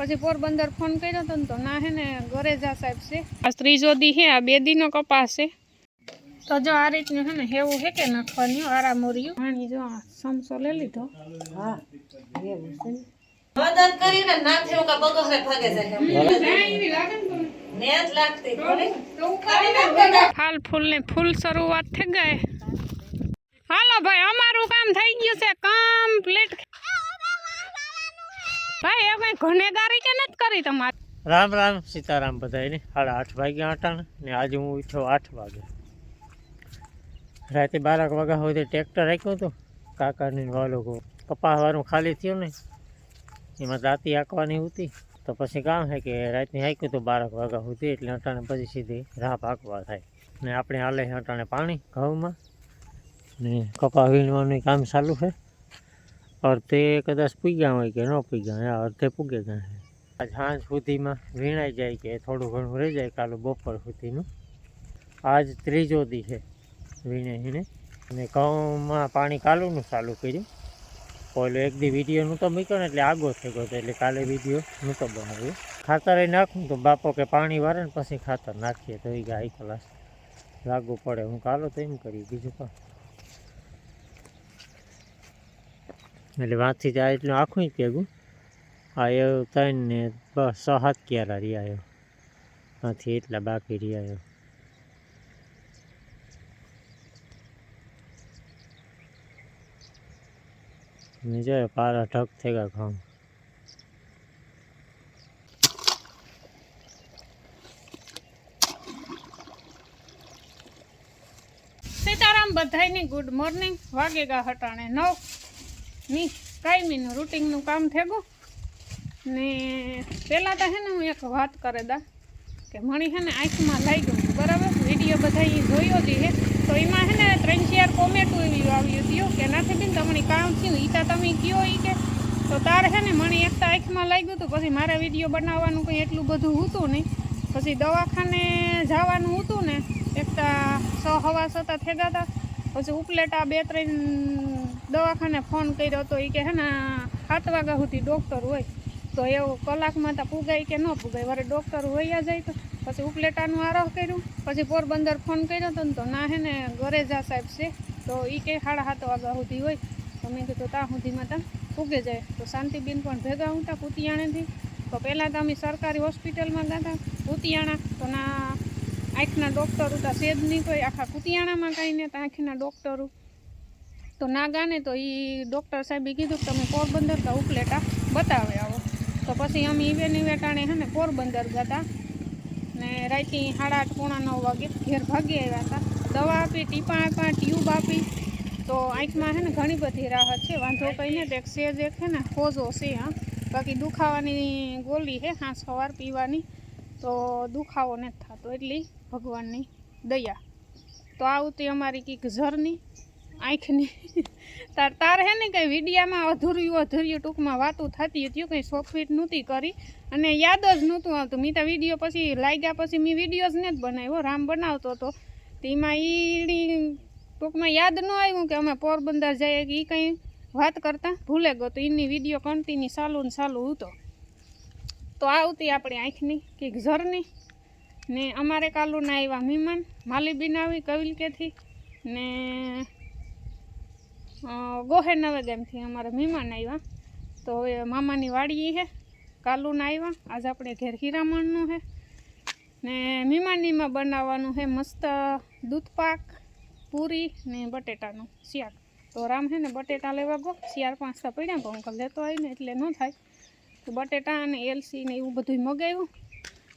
પછી પોરબંદર ફોન કર્યો હતો ને તો ના હે ને ગરેજા સાહેબ છે. આ ત્રીજો દી હે આ બે દીનો કપાસ છે. તો જો આ રીતનું હે ને હેવું હે કે નાખવાની આરા મોર્યું પાણી જો આ સમસો લઈ લીધો. મદદ કરીને ના થયું કે બગોરે ભાગે જાય ને જ લાગતી ખોલી ફાલ ફૂલ ને ફૂલ શરૂઆત થઈ ગઈ. હાલો ભાઈ અમારું કામ થઈ ગયું છે. કમ્પ્લીટ ભાઈ અમે ગુનેગારી કે નથી કરી તમારે? રામ રામ, સીતારામ બધાને સાડા આઠ વાગ્યા અટાણ ને આજે હું ઉઠ્યો આઠ વાગે. રાતે બારક વાગ્યા સુધી ટ્રેક્ટર રાખ્યું હતું. કાકાની વાલો કપાસવાળું ખાલી થયું ને, એમાં દાંતી હાંકવાની હતી. તો પછી કામ છે કે રાતની હાંક્યું હતું બારક વાગ્યા સુધી, એટલે અટાણે પછી સીધી રાહ પાકવા થાય. ને આપણે હાલે અટાણે પાણી ઘઉંમાં. ને કપા વીણવાનું કામ ચાલુ છે અડધે કદાચ પૂગ્યા હોય કે ન પૂગ્યા અર્ધે પૂગે છે આજ સાંજ સુધીમાં વીણાઈ જાય કે થોડું ઘણું રહી જાય કાલું બપોર સુધીનું. આજ ત્રીજો દી છે વીણે વીણે અને ઘઉંમાં પાણી કાલુનું ચાલુ કર્યું. પહેલો એક દી વીડિયો નહોતો મૂક્યો ને એટલે આગો થઈ ગયો એટલે કાલે વીડિયો નહોતો બનાવ્યો. ખાતર નાખું તો બાપો કે પાણી વારે ને પછી ખાતર નાખીએ તો એ ગાય કલાસ લાગુ પડે. હું કાલો તો એમ કરી બીજું કાં એટલે વાંચી જાય એટલું આખું જ ભેગું. આ એવું ત્રણ ને બસ સાત ક્યારા રહ્યા આવ્યો એટલા બાકી રહ્યા આવ્યો પારા ઢગ થઈ ગયા ઘઉં. સીતારામ બધાયની ગુડ મોર્નિંગ વાગેગા હટાણે નવ. ની કાયમીનું રૂટિનનું કામ થેગું ને પહેલાં તો હે ને હું એક વાત કરે દા, કે મણી હે ને આંખમાં લાગ્યું બરાબર? વીડિયો બધા એ જોયો જ હે. તો એમાં હે ને ત્રણ ચાર કોમેન્ટો એવી આવ્યું હતું કે નાથી બેન તમને કામ થયું ઈટા તમે કયો એ કે. તો તારે હે ને મણી એક તો આંખમાં લાગ્યું હતું, પછી મારે વીડિયો બનાવવાનું કંઈ એટલું બધું હતું નહીં. પછી દવાખાને જવાનું હતું ને, એક તો સ હવા સતા થેગા હતા પછી ઉપલેટા બે ત્રણ દવાખાને ફોન કર્યો તો એ કે હે ને, સાત વાગ્યા સુધી ડૉક્ટર હોય. તો એવું કલાકમાં તો પુગાય કે ન પુગાય. વરે ડૉક્ટર વયા જાય તો. પછી ઉપલેટાનું આરોહ કર્યું. પછી પોરબંદર ફોન કર્યો હતો ને તો ના હે ને ગરેજા સાહેબ છે. તો એ કે સાડા સાત વાગ્યા સુધી હોય. તો મેં કીધું ત્યાં સુધીમાં તમે પૂગે જાય. તો શાંતિબેન પણ ભેગા હતા કુતિયાણેથી. તો પહેલાં તો અમે સરકારી હોસ્પિટલમાં ગયા હતા પુતિયાણા તો ના આંખના ડૉક્ટર હતા સેજ નહીં કોઈ આખા કુતિયાણામાં કાંઈ ને તો આંખના ડૉક્ટરો તો ના ગાને તો એ ડૉક્ટર સાહેબે કીધું કે તમે પોરબંદર તો ઉપલેટા બતાવે આવો. તો પછી અમે ઈવે નીવે ટાણે હે ને પોરબંદર ગયા હતા ને રાતે સાડા આઠ પોણા નવ વાગે ઘેર ભાગી આવ્યા હતા દવા આપી, ટીપા આપ્યા ટ્યુબ આપી. તો આંખમાં હે ને ઘણી બધી રાહત છે. વાંધો કંઈ ને એક સેજ એક છે ને હોજો છે, હા. બાકી દુખાવાની ગોળી છે હા, સવાર પીવાની. તો દુખાવો નથી થતો. એટલી ભગવાનની દયા. તો આવતી અમારી કંઈક ઝરની આંખની તાર તાર હે ને કંઈ વિડીયામાં અધૂર્યું અધૂર્યું, ટૂંકમાં વાતું થતી હતી કંઈ સોફીટ નહોતી કરી. અને યાદ જ નહોતું આવતું. મેં તો વીડિયો પછી લાગ્યા પછી મેં વીડિયો જ નથી બનાવ્યો રામ બનાવતો હતો. તેમાં ઈડી ટૂંકમાં યાદ ન આવ્યું કે અમે પોરબંદર જઈએ કે એ કંઈ વાત કરતાં. ભૂલે ગયો તો એની વીડિયો કન્ટિન્યુ ચાલુ ને ચાલુ હતો. તો આવતી આપણી આંખની કે ઝરની. ને અમારે કાલુના આવ્યા મહેમાન, માલીબીન આવી, કવિલકેથી. ને અ, ગોહે નવે ગામથી અમારા મહેમાન આવ્યા. તો હવે મામાની વાડી છે કાલુના આવ્યા. આજ આપણે ઘેર હીરામણનું છે ને મહેમાનીમાં બનાવવાનું છે મસ્ત દૂધપાક પૂરી ને બટેટાનું શિયાળ. તો રામ છે ને બટેટા લેવા ગો. શિયાળ પાંચતા પડ્યા પણ અંકલ લેતો આવીને એટલે ન થાય. તો બટેટા અને એલસી ને એવું બધું મગાવ્યું.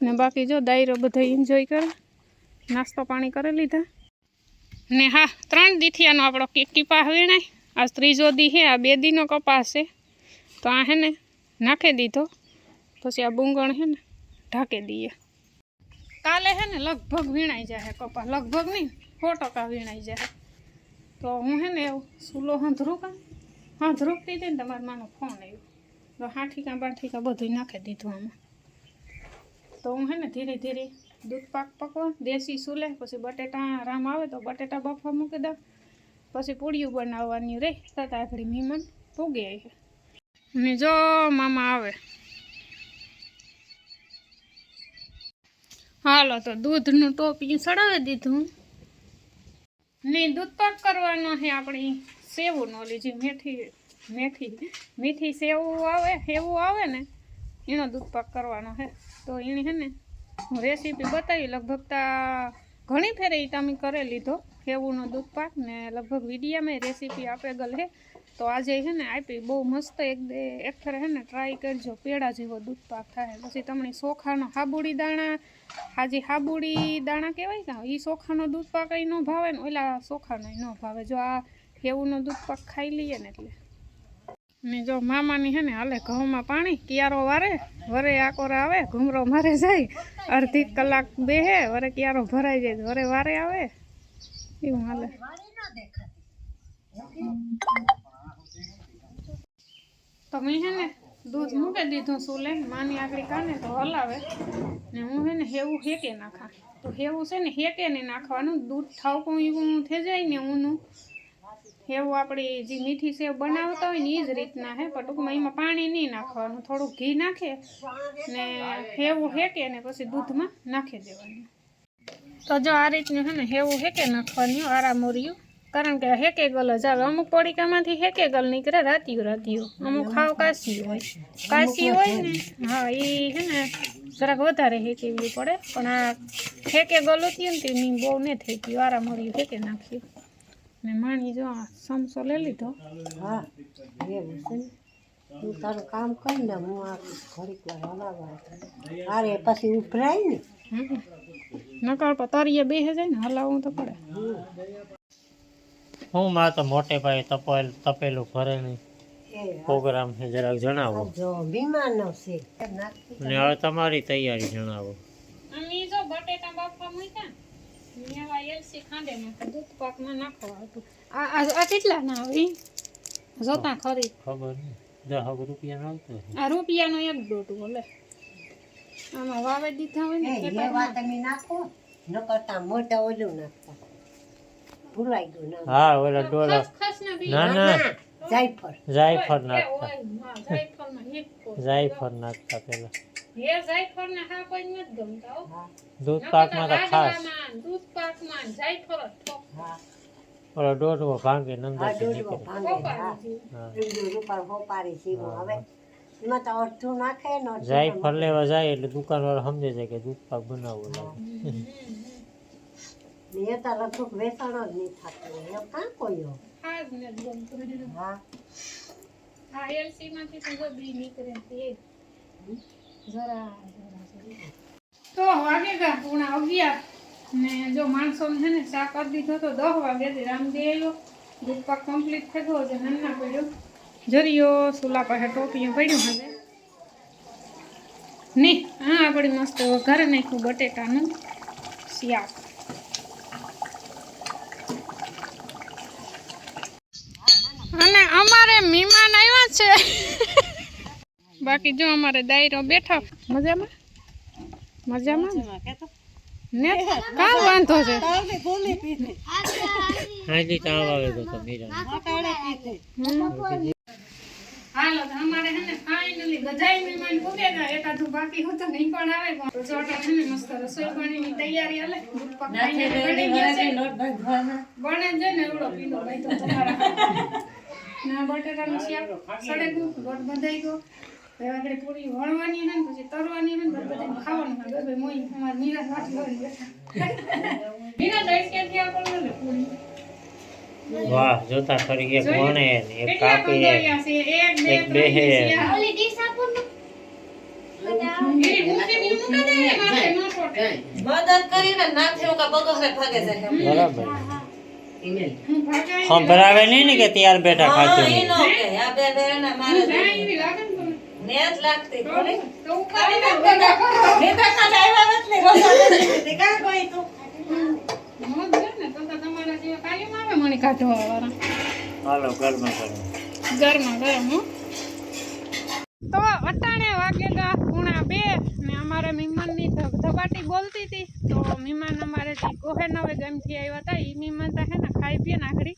ને બાકી જો દાયરો બધો એન્જોય કરે નાસ્તો પાણી કરી લીધા. ને હા, ત્રણ દીથિયાનો આપણો કેક ટીપા વીણાય આ ત્રીજો દી છે, આ બે દીનો કપાસ છે. તો આ હે ને નાખી દીધો. પછી આ બુંગણ છે ને ઢાંકી દઈએ. કાલે છે ને લગભગ વીણાઈ જાય કપાસ લગભગ નહીં, સો ટકા વીણાઈ જાય તો હું હે ને એવું સૂલો હંધરું કા? હંધરૂકતી હતી ને તમારા માનો ફોન આવ્યો. તો હાઠીકા બાઠીકા બધું નાખી દીધું આમાં. તો હું હે ને ધીરે ધીરે દૂધ પાક પકવો, દેશી સૂલે, પછી બટેટા રામ આવે તો બટેટા બફવા મૂકી દો પછી પૂડિયું બનાવવાની રહે તતા આગળ મહેમાન પૂગી આવી ને જો મામા આવે. હાલો તો દૂધનું ટોપી ચડાવી દીધું. ને દૂધ પાક કરવાનો છે આપણી સેવું નો લીધી મેથી મેથી મીઠી સેવું આવે સેવું આવે ને, એનો દૂધ પાક કરવાનો છે. તો એણે છે ને હું રેસીપી બતાવી. લગભગ તા ઘણી ફેરે એ તમે કરે લીધો. સેવુંનો દૂધ પાક ને લગભગ વિડીયામાં રેસીપી આપે ગલ હે. તો આજે છે ને આપી બહુ મસ્ત એક એક ફેર છે ને ટ્રાય કરજો. પેડા જેવો દૂધ પાક થાય. પછી તમને ચોખાનો હાબુડી દાણા હાજી હાબુડી દાણા કહેવાય કે એ ચોખાનો દૂધ પાક ય ન ભાવે ને ઓલા ચોખાનો ન ભાવે. જો આ હેવુંનો દૂધ પાક ખાઈ લઈએ ને એટલે. ને જો મામાની હે ને હાલે ઘઉંમાં પાણી, કિયારો વારે, વરે આકોરે આવે ઘૂમરો મારે જાય, અડધી કલાક બેહે, વરે કિયારો ભરાઈ જાય, વરે વારે આવે. એવું હાલે. તો મેં હે ને દૂધ મૂકી દીધું સુલે, માની આગળ કાને તો હલાવે. ને હું હે ને હેવું હેકે નાખા. તો હેવું છે ને હેકે નહીં નાખવાનું, દૂધ ઠાવકું એવું થઈ જાય ને ઊનું. હેવું આપણી જે મીઠી સેવ બનાવતા હોય ને એ જ રીતના હે, પણ ટૂંકમાં એમાં પાણી નહીં નાખવાનું. થોડું ઘી નાખે ને હેવું હેકે ને પછી દૂધમાં નાખી દેવાનું. તો જો આ રીતનું છે ને હેવું હેકે નાખવાનું, આરામોરિયું. કારણ કે હેકે ગલ જ આવે. અમુક પડીકામાંથી હેકે ગલ નીકળે રાતિયું રાતિયું અમુક ખાવ કાશી હોય. કાશી હોય ને, હા એ છે ને જરાક વધારે હેકેવી પડે. પણ આ હેકે ગલ હતી ને તે બહુ ને થઈ ગયું. આરામોરિયું હેકે નાખ્યું. ને માણી જો આ સમસો લઈ લીધો. હા એવું છે ને. તું તારું કામ કરી ને હું આ ઘડીક વાર હલાવવા અરે પછી ઉભરાય ને. નકર પર તરીએ બેસે જાય ને હલાવવું તો પડે. હું માં તો મોટે ભાઈ તપેલ તપેલું ભરે નહીં. પ્રોગ્રામ છે જરાક જણાવો. જો વિમાનો છે. ને અને હવે તમારી તૈયારી જણાવો. અને જો બટેટા બાફવા મૂક્યા ને એલસી ખાંડે નાખે દૂધ પાકમાં હતું. આ કેટલા ના આવી? જોતા ખરી. ખબર નહીં. રૂપિયા આવતો આ રૂપિયાનો એક દોઢ બોલે. આમાં વાવે દીધા હોય ને તમે નાખો ન કરતા મોટા ઓલું નાખતા. ભૂલાઈ ગયું ના હા ઓલા ડોલા ના ના જાયફળ. જાયફળ નાખતા. જાયફળ નાખતા પેલા દૂધ પાકમાં તો ખાસ. દૂધ પાકમાં જાયફળ હા. ઓલો દોઢવો ભાંગી આ નંદાથી ભાંગે હા. ખોપારી જેવું. હા. એવડું રૂપાળ હોપારી સીવું હવે એમાં તો અડધું નાખે ને અડધું જાયફળ લેવા જાય એટલે દુકાનવાળો સમજે છે કે દૂધ પાક બનાવવો લાગે. વેચાણ જ નહીં થતું. કાં કોઈ હા જ નથી ગમતું. હા. આ માંથી તો નીકળે તે જરા જરા જરા. તો વાગે ગા પૂણા અગિયાર. ને જો માણસો છે ને ચા કરી દીધો તો દસ વાગે રામદેવ રામદે આવ્યો દૂધ પાક કમ્પ્લીટ થઈ ગયો છે નન્ના પડ્યો. જરિયો સુલા પાસે ટોપીઓ પડ્યું હવે નહીં હા આપણી મસ્ત વઘારે નાખ્યું બટેટાનું શાક અને અમારે મહેમાન આવ્યા છે. બાકી જો અમારે દાયરો બેઠા. મજામાં? મજામાં? ને? કા વાંધો છે. હાજી તાવ આવે તો તો મીરા હાલો અમારે હે ને ફાઇનલી બધાય મહેમાન પૂગે ગયા એકાદું બાકી હતું નહીં પણ આવે પણ તો છે ને મસ્ત રસોઈ પાણીની તૈયારી હાલે. દૂધ પાક ખાઈને બની છે. બને જ ને એવડો પીનો ભાઈ તો તમારા. ના બટેટાનું શાક સડે ગયું ગોટ બંધાઈ ગયો. હવે આપણે પૂરી વણવાની ને પછી તરવાની ને બધાને ખાવાનું હોય. બે મોઈ અમાર મીરા વાટી બેઠા. મીરા દઈ ક્યાંથી આપણને પૂરી. વાહ જોતા ખરી એક જોયું? વણે એક કાપી એક બે એક બી મૂકી દે ને માથે ન ચોટે. મદદ કરીને નાથે થયું બગહરે ભાગે છે. બરાબર. હું ભાગાઈ સંભળાવે નહીં ને કે ત્યાર બેઠા ખાતું નહીં. હાલો કરો ગરમા ગરમ હો. તો અટાણે વાગેગા પૂણા બે ને અમારે મહેમાનની ધબ ધબાટી બોલતી હતી. તો મહેમાન અમારે જે કોહેનવે ગામથી આવ્યા હતા એ મહેમાન તા હે ને ખાઈ પીએ નાખડી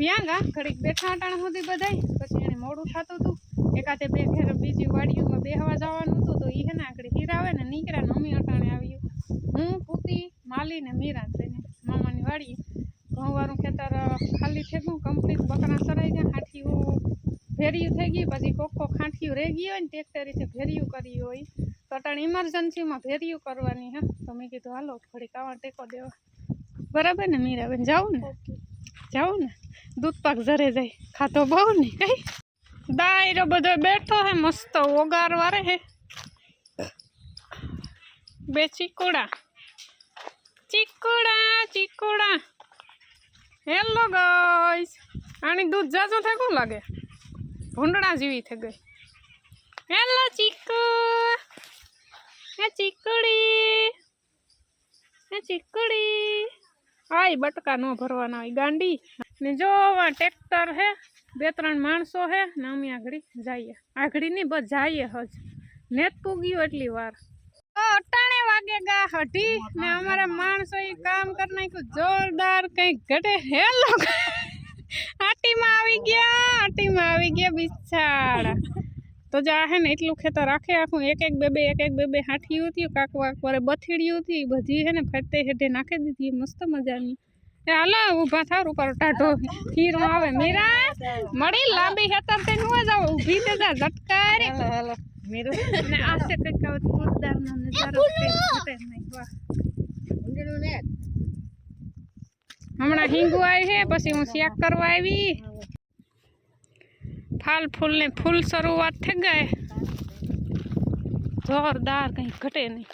વ્યાંગા ઘડીક બેઠા અટાણા સુધી બધાય. પછી એને મોડું થતું હતું એકાતે બે ઘેર બીજી વાડીઓમાં બેહવા જવાનું હતું, તો એ હે ને આખડી હીરાવે ને નીકળ્યા ને અમે અટાણે આવ્યું. હું પૂતી માલી ને મીરા થઈને મામાની વાડીએ. ઘઉંવાળું ખેતર ખાલી થઈ કમ્પ્લીટ બકરા સરાઈ ગયા હાઠીયું ભેરિયું થઈ ગયું પછી કોક કોક ખાંઠિયું રહી ગયું હોય ને ટેક્ટરીથી ભેરિયું કર્યું હોય. તો અટાણે ઇમરજન્સીમાં ભેરિયું કરવાની હે. તો મેં કીધું હાલો થોડીક આવા ટેકો દેવા. બરાબર ને મીરાબેન જાવું ને. જાવું ને. દૂધ પાક જરે જાય. ખાતો બહુ ને કઈ? દાયરો બધો બેઠો હે મસ્ત ઓગાર વારે હે. બે ચીકુડા. ચીકુડા ચીકુડા. હેલો ગાઈસ આની દૂધ જાજો થેકું લાગે? ભૂંડડા જેવી થઈ ગઈ. હેલો ચીકુ હે ચીકડી હે ચીકડી આય બટકા ન ભરવાના હોય, ગાંડી. ને જો ટ્રેક્ટર હે, બે ત્રણ માણસો હે, ને અમે આગળી જઈએ. આઘડી નહીં, બસ જઈએ હજ. નેત પૂગ્યું એટલી વાર. અટાણે વાગે ગા હઢી, ને અમારા માણસો એ કામ કરી નાખ્યું. જોરદાર કંઈક ઘટે. હેલો. આટીમાં આવી ગયા આટીમાં આવી ગયા બિચારા. તો જા હે ને એટલું ખેતર રાખે આખું એક એક બે બે એક એક બે બે હાઠિયું થયું કાક વાક વરે બથીડિયું હતી બધી હે ને ફરતે હેઠે નાખી દીધી મસ્ત મજાની. એ હાલો ઊભા થાર ઉપર ટાઢો ખીરો આવે. મીરા મળી લાંબી હેતર તે નું જાવ ઊભી તે જા ઝટકારે. હાલો મીરું. ને આ છે આવતું આવો જોરદારનો નજારો છે વાહ. ઊંડીનું ને હમણાં હિંગુ આવી છે, પછી હું શેક કરવા આવી. ફાલ ફૂલ ને ફૂલ શરૂઆત થઈ ગઈ. જોરદાર કંઈ ઘટે નહીં.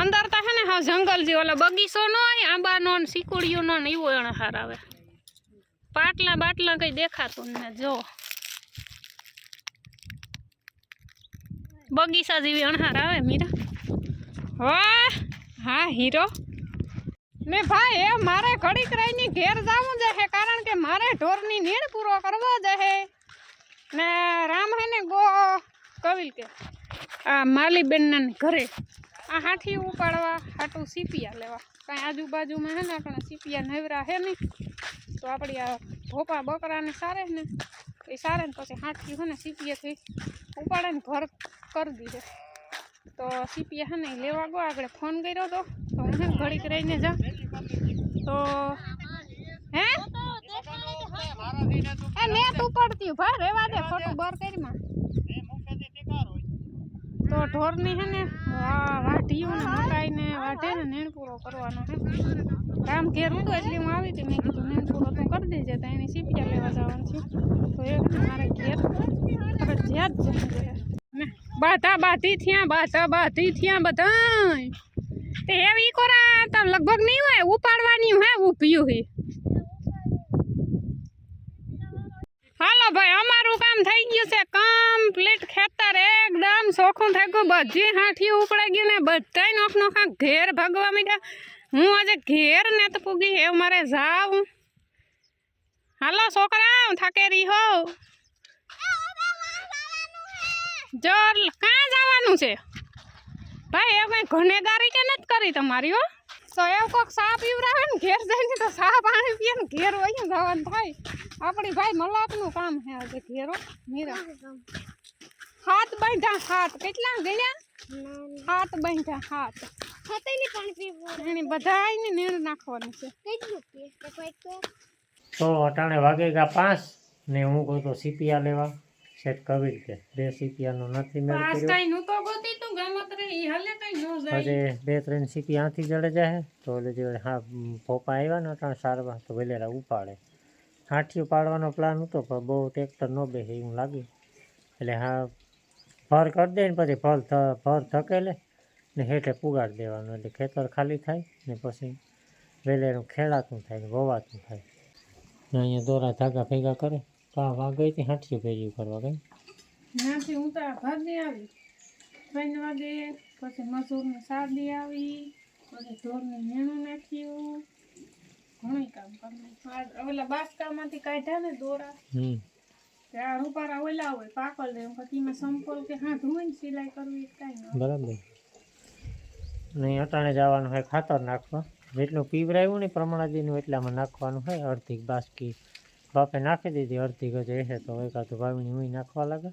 અંદર તો છે ને હા જંગલ જે ઓલા બગીચો નો હોય, આંબાનો ને સિકુડીઓનો ને એવો અણહાર આવે પાટલા બાટલા કંઈ દેખાતું ને જો. બગીચા જેવી અણહાર આવે મીરા. વાહ હા, હીરો. ને ભાઈ, એ મારે ઘડીક રહીને ઘેર જવું જશે કારણ કે મારે ઢોરની નીણ પૂરો કરવો જશે ને રામ હે ને ગો કવિલ કે, આ માલીબેનના ઘરે આ હાથી ઉપાડવા, હાટું સીપિયા લેવા. કાંઈ આજુબાજુમાં હે ને આપણે સીપિયા નવરા હે નહીં, તો આપણી આ ભોપા બકરાને સારે ને એ સારે ને પછી હાથી હે ને સીપિયાથી ઉપાડે ને ઘર કરી દીધે. તો સીપિયા હે ને લેવા ગો આગળ ફોન કર્યો તો તો હે ઘડીક રહીને જા. તો હે? એ મે તું પડતી ભા રેવા દે ફોટો બર કરીમાં તો ઢોરની હે ને વાઢીયું ને વાઢે ને નીણ પૂરો કરવાનો હે. કામ ઘેર હતું એટલે હું આવી હતી મેં કીધું નીણ પૂરો તો કરી દેજે તો એની સીપિયા લેવા જવાનું છે. તો એ મારે ઘેર ફરજિયાત જવું ને બાધા બાધી થયા બાધા બાધી થયા બધાય. તે એવી કોરા તો લગભગ નહીં હોય ઉપાડવાની હે ઊભ્યું હી. હાલો ભાઈ અમારું કામ થઈ ગયું છે કમ્પ્લીટ ખેતર એકદમ ચોખ્ખું થઈ ગયું. બધી હાંઠી ઉપડાઈ ગયું ને બધાય નોખ નોખા ઘેર ભાગવા માંડ્યા. હું આજે ઘેર ને તો પૂગી હે મારે જાઉં હાલો છોકરા થાકેરી હો. જોર કાં જવાનું છે? ભાઈ એ કઈ ઘનેગારી કે નથી કરી તમારી હો? તો એવું કોક સાપ પીવરાવે ને ઘેર જઈને તો સા પાણી પીએ ને ઘેર વહી જવાનું થાય. આપણી ભાઈ મલાકનું કામ છે આજે ઘેરો મીરા. હાથ બાંધ્યા હાથ. કેટલા ગણ્યા? હાથ બાંધ્યા હાથ. તો અટાણે વાગે ગયા પાંચ ને હું કહું તો સીપિયા લેવા. સેટ કવિર રીતે બે સીપિયાનો નથી મેળ કર્યો. કઈ નું તો ગોતી તું ગમત રહી. હાલે કઈ નો જાય. પછી બે ત્રણ સીપી આથી જડે જાય તો ઓલે જે હા ભોપા આવ્યા ને ત્રણ સારવા તો વેલેરા ઉપાડે. હાથીઓ પાડવાનો પ્લાન હતો પણ બહુ ટ્રેક્ટર ન બેસે એવું લાગ્યું. એટલે હા ભર કરી દે ને પછી ભર ભર ધકેલે ને હેઠે પુગાડી દેવાનું. એટલે ખેતર ખાલી થાય ને પછી વેલેરું ખેડાતું થાય ને વવાતું થાય. ને અહીંયા દોરા ધાગા ભેગા કરે. તો આ વાગે થી હાથીઓ ભેગી કરવા ગઈ ત્યાંથી હું તો આ ભાગી આવી. ત્રણ વાગે પછી મજૂરની સાદી આવી પછી ઢોરની મેણું નાખ્યું. ઘણું કામ કર્યું. આ ઓલા બાસકામાંથી કાઢ્યા ને દોરા. હમ. ત્યાં રૂપારા ઓલા હોય પાકલ દે પછી એમાં સંપલ કે હા ધોઈને સિલાઈ કરવી કાંઈ ન બરાબર. નહીં અટાણે જવાનું હોય ખાતર નાખવા. જેટલું પીવરાયું ને પ્રમાણાદીનું એટલામાં નાખવાનું હોય અડધી બાસકી. બાપે નાખી દીધી અડધી ગજ હશે તો એકાદું ભાવીને હું નાખવા લાગે.